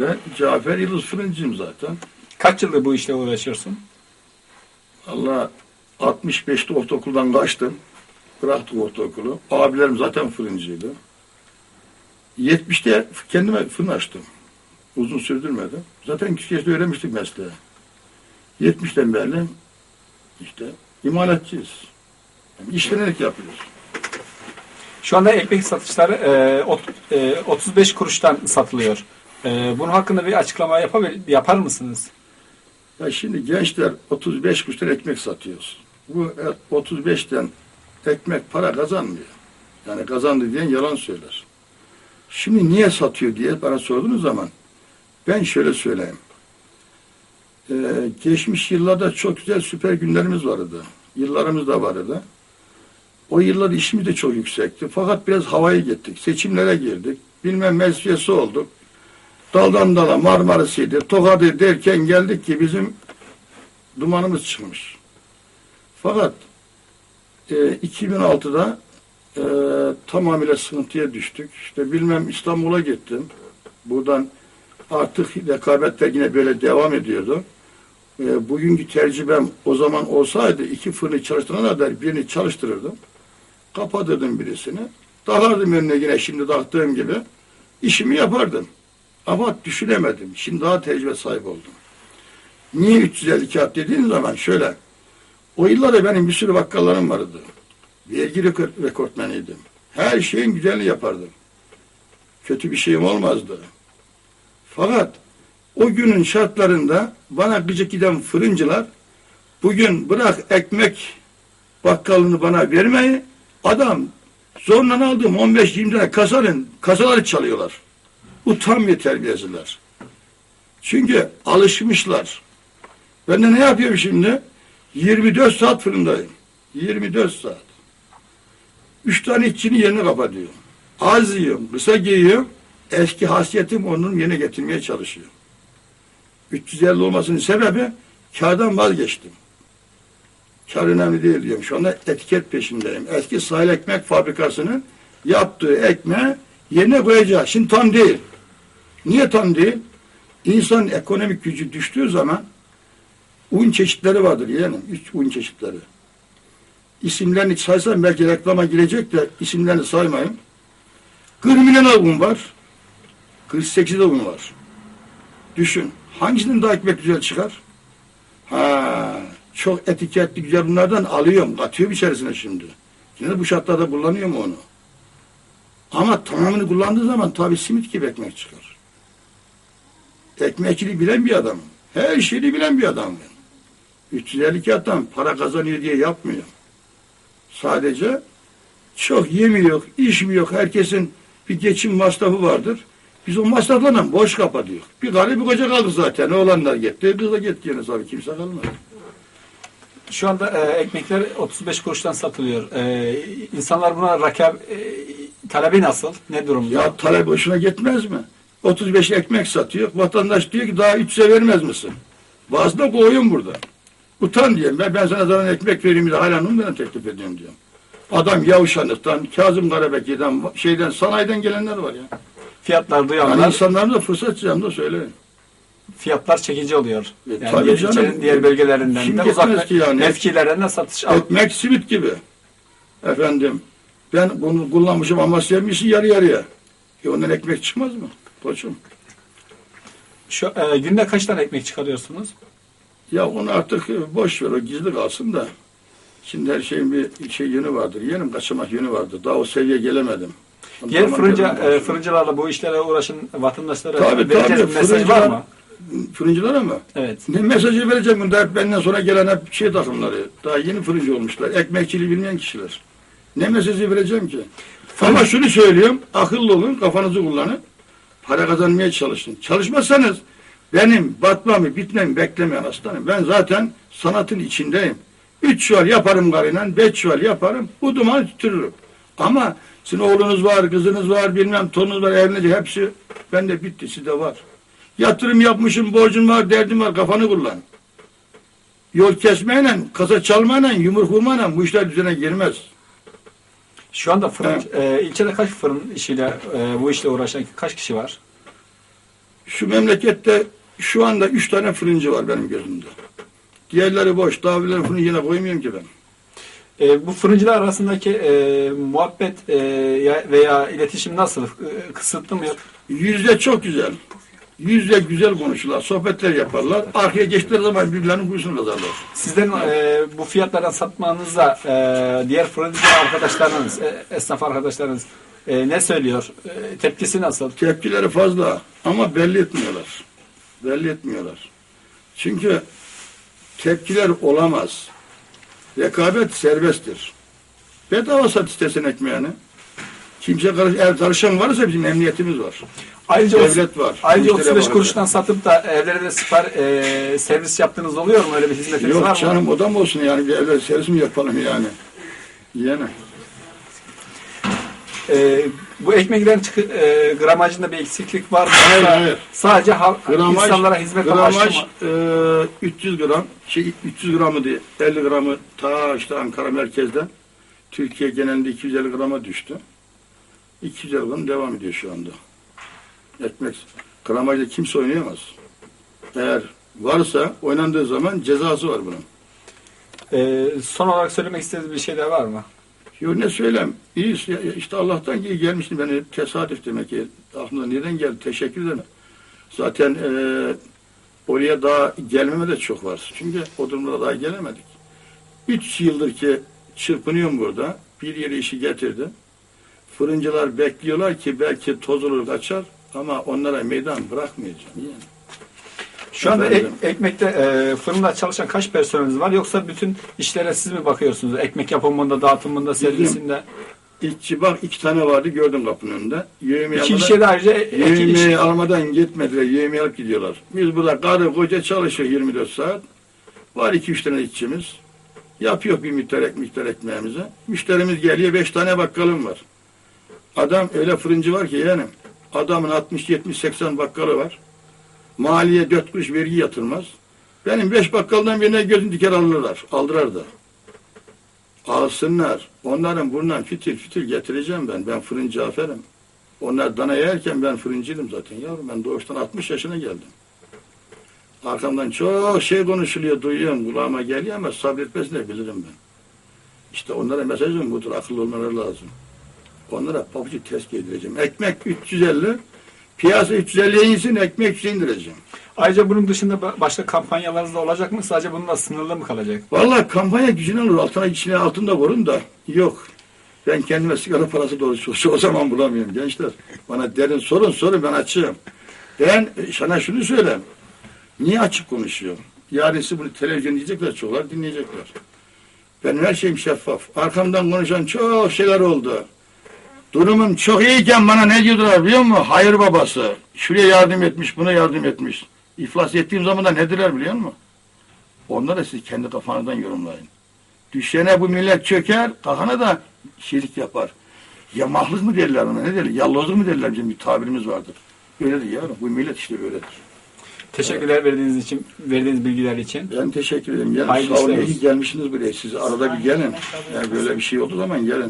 Ben Cafer Yıldız fırıncıyım zaten. Kaç yıldır bu işle uğraşıyorsun? Allah 65'te ortaokuldan kaçtım. Bıraktık ortaokulu. Abilerim zaten fırıncıydı. 70'te kendime fırın açtım. Uzun sürdürmedim. Zaten küçük yaşta öğrenmiştik mesleği. 70'ten beri işte imalatçıyız. Yani işlenerek yapıyoruz. Şu anda ekmek satışları e, ot- e, 35 kuruştan satılıyor. E, bunun hakkında bir açıklama yapabil- yapar mısınız? Ya şimdi gençler 35 kuruştan ekmek satıyoruz. Bu e, 35'ten ekmek para kazanmıyor. Yani kazandı diyen yalan söyler. Şimdi niye satıyor diye bana sorduğunuz zaman ben şöyle söyleyeyim. Ee, geçmiş yıllarda çok güzel süper günlerimiz vardı. Yıllarımız da vardı. O yıllar işimiz de çok yüksekti. Fakat biraz havaya gittik. Seçimlere girdik. Bilmem meclis olduk. Daldan dala Marmaris'iydi, Tokat'ı derken geldik ki bizim dumanımız çıkmış. Fakat e, 2006'da e, tamamıyla sıkıntıya düştük. İşte bilmem İstanbul'a gittim. Buradan artık rekabetler yine böyle devam ediyordu. E, bugünkü tercihim o zaman olsaydı iki fırını çalıştırana kadar birini çalıştırırdım. Kapatırdım birisini. Takardım önüne yine şimdi taktığım gibi. işimi yapardım. Ama düşünemedim. Şimdi daha tecrübe sahibi oldum. Niye 350 kağıt dediğin zaman şöyle. O yıllarda benim bir sürü bakkallarım vardı. Vergi rekor- rekortmeniydim. Her şeyin güzelini yapardım. Kötü bir şeyim olmazdı. Fakat o günün şartlarında bana gıcık giden fırıncılar bugün bırak ekmek bakkalını bana vermeyi adam zorla aldığım 15-20 tane kasanın kasaları çalıyorlar. Utanmıyor terbiyesizler. Çünkü alışmışlar. Ben de ne yapıyorum şimdi? 24 saat fırındayım. 24 saat. Üç tane işçinin yerini kapatıyorum. Az yiyorum, kısa giyiyorum. Eski hasiyetim onun yerine getirmeye çalışıyorum. 350 olmasının sebebi kardan vazgeçtim. Kar önemli değil diyorum. Şu anda etiket peşindeyim. Eski sahil ekmek fabrikasının yaptığı ekmeği yerine koyacağız. Şimdi tam değil. Niye tam değil? İnsanın ekonomik gücü düştüğü zaman un çeşitleri vardır yeğenim. Üç un çeşitleri. İsimlerini saysam belki reklama girecek de isimlerini saymayın. 40 milyon un var. 48 de un var. Düşün. Hangisinin daha ekmek güzel çıkar? Ha, çok etiketli güzel bunlardan alıyorum. Katıyorum içerisine şimdi. Yine bu şartlarda kullanıyorum onu. Ama tamamını kullandığı zaman tabii simit gibi ekmek çıkar. Ekmekçiliği bilen bir adamım. Her şeyi bilen bir adamım ben. 352 adam para kazanıyor diye yapmıyor. Sadece çok yemiyor, içmiyor. Herkesin bir geçim masrafı vardır. Biz o masraflarla boş kapatıyor. Bir karı bir koca kaldı zaten. Oğlanlar gitti, kız da gitti yine tabii kimse kalmadı. Şu anda e, ekmekler 35 kuruştan satılıyor. E, insanlar buna rakam e, talebi nasıl? Ne durumda? Ya talep hoşuna gitmez mi? 35 ekmek satıyor. Vatandaş diyor ki daha 3'e vermez misin? Bazıda koyun burada. Utan diyeyim ben, ben sana zaten ekmek vereyim de hala numara teklif ediyorum diyorum. Adam Yavuşanlık'tan, Kazım Karabekir'den, şeyden, sanayiden gelenler var ya. Fiyatlar Yani duyanlar, insanların da fırsatçıyım da söyleyin. fiyatlar çekici oluyor. E, Yani tabii diğer, canım. diğer bölgelerinden Kim de uzak ki yani? mevkilerden de satış al. Ekmek simit gibi. Efendim, ben bunu kullanmışım ama sevmişsin yarı yarıya. E ondan ekmek çıkmaz mı? Koçum. Şu, e, günde kaç tane ekmek çıkarıyorsunuz? Ya onu artık e, boş ver o gizli kalsın da. Şimdi her şeyin bir şey yönü vardır. Yerim kaçamak yönü vardır. Daha o seviyeye gelemedim. Diğer Zaman fırıncı, e, fırıncılarla bu işlere uğraşan vatandaşlara Tabii, vereceğiz tabii, mesaj var mı? Fırıncılara mı? Evet. Ne mesajı vereceğim bunda benden sonra gelen hep şey takımları. Daha yeni fırıncı olmuşlar. Ekmekçiliği bilmeyen kişiler. Ne mesajı vereceğim ki? Ama şunu söylüyorum. Akıllı olun, kafanızı kullanın. Para kazanmaya çalışın. Çalışmazsanız benim batmamı, bitmemi beklemeyen aslanım. Ben zaten sanatın içindeyim. Üç çuval yaparım karıyla, beş çuval yaparım. Bu dumanı tüttürürüm. Ama sizin oğlunuz var, kızınız var, bilmem torununuz var, evlenecek hepsi bende bitti, sizde var. Yatırım yapmışım, borcum var, derdim var, kafanı kullan. Yol kesmeyle, kasa çalmayla, yumruk vurmayla bu işler düzene girmez. Şu anda fırın, e, ilçede kaç fırın işiyle e, bu işle uğraşan kaç kişi var? Şu memlekette şu anda üç tane fırıncı var benim gözümde. Diğerleri boş. Davilerin fırını yine koymuyorum ki ben. E, bu fırıncılar arasındaki e, muhabbet e, ya- veya iletişim nasıl? E, kısıtlı mı? Yüzde çok güzel. Yüzde güzel konuşurlar, sohbetler yaparlar. Arkaya geçtikleri zaman birbirlerinin kuyusunu kazarlar. Sizlerin e, bu fiyatlardan satmanızda e, diğer fırıncı arkadaşlarınız, e, esnaf arkadaşlarınız e, ne söylüyor? E, tepkisi nasıl? Tepkileri fazla ama belli etmiyorlar. Belli etmiyorlar. Çünkü tepkiler olamaz. Rekabet serbesttir. Bedava sat istesin ekmeğini. Kimse karış, eğer karışan varsa bizim emniyetimiz var. Ayrıca Devlet var. Ayrıca Müşteriye 35 bakacak. kuruştan satıp da evlere de sipar e, servis yaptığınız oluyor mu? Öyle bir hizmetiniz var Yok mı? canım o da mı olsun yani bir evvel servis mi yapalım yani. Yani. E, bu ekmeklerin çıkı, e, gramajında bir eksiklik var mı? Hayır, hayır. Sadece halk, Gramaj, insanlara hizmet amaçlı mı? e, 300 gram, şey 300 gramı değil, 50 gramı ta işte Ankara merkezden Türkiye genelinde 250 grama düştü. 250 gram devam ediyor şu anda. Ekmek. Gramajda kimse oynayamaz. Eğer varsa oynandığı zaman cezası var bunun. E, son olarak söylemek istediğiniz bir şeyler var mı? Yo ne söyleyeyim? İyi işte Allah'tan iyi gelmişti beni tesadüf demek ki. Aklımda neden geldi? Teşekkür ederim. Zaten e, oraya daha gelmeme de çok var. Çünkü o durumlara daha gelemedik. Üç yıldır ki çırpınıyorum burada. Bir yere işi getirdi. Fırıncılar bekliyorlar ki belki toz olur kaçar ama onlara meydan bırakmayacağım. Yani. Şu anda ek- ekmekte e, fırında çalışan kaç personeliniz var yoksa bütün işlere siz mi bakıyorsunuz? Ekmek yapımında, dağıtımında, servisinde. İşçi bak iki tane vardı gördüm kapının önünde. Yemeği İki kişiye de ayrıca e-. Yemeği almadan gitmediler. Yemeği alıp gidiyorlar. Biz burada karı koca çalışıyor 24 saat. Var iki üç tane işçimiz. Yapıyor bir miktar ek miktar ekmeğimizi. Müşterimiz geliyor. Beş tane bakkalım var. Adam öyle fırıncı var ki yani. Adamın 60, 70, 80 bakkalı var. Maliye dört kuruş vergi yatırmaz. Benim beş bakkaldan birine gözün diker alırlar. Aldırar da. Alsınlar. Onların burnundan fitil fitil getireceğim ben. Ben fırıncı aferin. Onlar dana yerken ben fırıncıydım zaten yavrum. Ben doğuştan 60 yaşına geldim. Arkamdan çok şey konuşuluyor, duyuyorum. Kulağıma geliyor ama sabretmesini bilirim ben. İşte onlara mesajım budur. Akıllı olmaları lazım. Onlara pabucu test giydireceğim. Ekmek 350, piyasa 350'ye insin, ekmek 300'e indireceğim. Ayrıca bunun dışında ba- başka kampanyalarınız da olacak mı? Sadece bununla sınırlı mı kalacak? Vallahi kampanya gücüne olur. Altına içine altında vurun da yok. Ben kendime sigara parası doğrusu o zaman bulamıyorum gençler. Bana derin sorun sorun ben açığım. Ben e, sana şunu söyleyeyim. Niye açık konuşuyorum? Yarın siz bunu televizyon izleyecekler, çoklar dinleyecekler. Benim her şeyim şeffaf. Arkamdan konuşan çok şeyler oldu. Durumum çok iyiyken bana ne diyorlar biliyor musun? Hayır babası. Şuraya yardım etmiş, buna yardım etmiş. İflas ettiğim zaman da ne dediler biliyor musun? Onları siz kendi kafanızdan yorumlayın. Düşene bu millet çöker, kalkana da şirik yapar. Ya mı derler ona, ne derler? Yallozluk mu derler bizim bir tabirimiz vardır. Öyledir yavrum, bu millet işte böyledir. Teşekkürler verdiğiniz için, verdiğiniz bilgiler için. Ben teşekkür ederim. Gelin Hayırlı sağ olun, gelmişsiniz buraya. Siz arada bir gelin. Yani böyle bir şey olduğu zaman gelin.